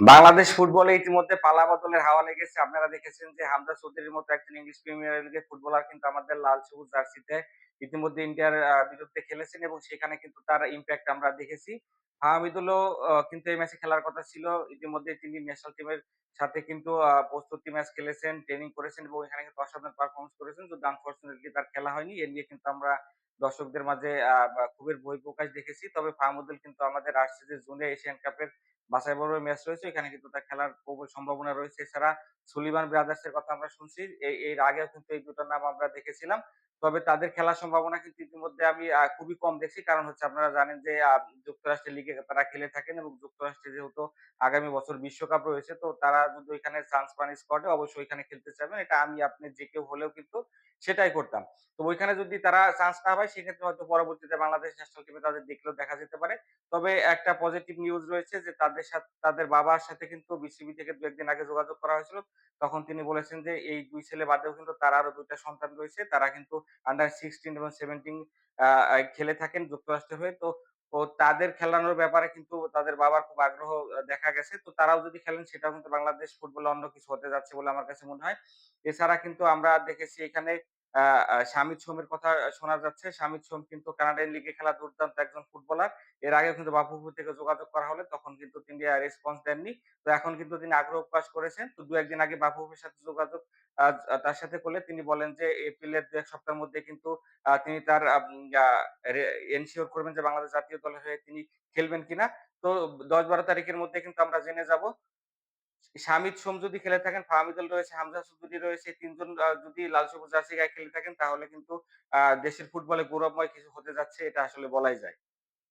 বাংলাদেশ ফুটবলে ইতিমধ্যে পালা বদলের হাওয়া লেগেছে। আপনারা দেখেছেন যে হামজা চৌধুরীর মতো একজন ইংলিশ প্রিমিয়ার লিগের ফুটবলার কিন্তু আমাদের লাল সবুজ জার্সিতে ইতিমধ্যে ইন্ডিয়ার বিরুদ্ধে খেলেছেন এবং সেখানে কিন্তু তার ইম্প্যাক্ট আমরা দেখেছি। হামিদুলও কিন্তু এই ম্যাচে খেলার কথা ছিল। ইতিমধ্যে তিনি ন্যাশনাল টিমের সাথে কিন্তু প্রস্তুতি ম্যাচ খেলেছেন, ট্রেনিং করেছেন এবং এখানে কিন্তু অসাধারণ পারফরম্যান্স করেছেন। কিন্তু আনফরচুনেটলি তার খেলা হয়নি। এ নিয়ে কিন্তু আমরা দর্শকদের মাঝে আ বা ক্ষোভের বহিঃপ্রকাশ দেখেছি। তবে ফাহামুদুল কিন্তু আমাদের আসছে যে জুনে এশিয়ান কাপের বাছাই পর্বের ম্যাচ রয়েছে। এখানে কিন্তু তার খেলার প্রবল সম্ভাবনা রয়েছে। এছাড়া সুলিমান ব্রাদার্স এর কথা আমরা শুনছি। এর আগেও কিন্তু এই ২ টার নাম আমরা দেখেছিলাম। তবে তাদের খেলার সম্ভাবনা কিন্তু ইতিমধ্যে আমি খুবই কম দেখছি। কারণ হচ্ছে আপনারা জানেন যে যুক্তরাষ্ট্রের লিগে তারা খেলে থাকেন এবং যুক্তরাষ্ট্রে যেহেতু আগামী বছর বিশ্বকাপ রয়েছে, তো তারা যদি ওইখানে চান্স পান স্কোয়াডে অবশ্যই ওইখানে খেলতে চাইবেন। এটা আমি আপনি যে কেউ হলেও কিন্তু সেটাই করতাম। তো ওইখানে যদি তারা চান্স না পায়, সেক্ষেত্রে হয়তো পরবর্তীতে বাংলাদেশ ন্যাশনাল টিমে তাদের দেখলেও দেখা যেতে পারে। তবে একটা পজিটিভ নিউজ রয়েছে যে, তাদের সাথে, তাদের বাবার সাথে কিন্তু বিসিবি থেকে দু একদিন আগে যোগাযোগ করা হয়েছিল। তখন তিনি বলেছেন যে, এই দুই ছেলে বাদেও কিন্তু তার আরও দুইটা সন্তান রয়েছে। তারা কিন্তু আন্ডার 16 এবং 17 আ আ খেলে থাকেন যুক্তরাষ্ট্রের হয়ে। তো ও তাদের খেলানোর ব্যাপারে কিন্তু তাদের বাবার খুব আগ্রহ দেখা গেছে। তো তারাও যদি খেলেন, সেটাও কিন্তু বাংলাদেশ ফুটবলে অন্য কিছু হতে যাচ্ছে বলে আমার কাছে মনে হয়। এছাড়া কিন্তু আমরা দেখেছি এখানে কথা শোনা যাচ্ছে। শামিদ সোম কিন্তু কানাডিয়ান লিগে খেলা দুর্দান্ত একজন ফুটবলার। এর আগেও কিন্তু বাফুফে থেকে যোগাযোগ করা হলে তখন কিন্তু তিনি রেসপন্স দেননি। তো এখন কিন্তু তিনি আগ্রহ প্রকাশ করেছেন। তো ২-১ দিন আগে বাফুফের সাথে যোগাযোগ তার সাথে করলে তিনি বলেন যে এপ্রিলের ২-১ সপ্তাহের মধ্যে কিন্তু তিনি তার এনশিওর করবেন যে বাংলাদেশ জাতীয় দলের হয়ে তিনি খেলবেন কিনা। তো ১০-১২ তারিখের মধ্যে কিন্তু আমরা জেনে যাব। শামিদ সোম যদি খেলে থাকেন, ফাহামিদুল রয়েছে, হামজা চৌধুরী রয়েছে। তিনজন ৩ যদি লাল সবুজ জার্সি গায়ে খেলে থাকেন তাহলে কিন্তু দেশের ফুটবলে গৌরবময় কিছু হতে যাচ্ছে এটা আসলে বলাই যায়।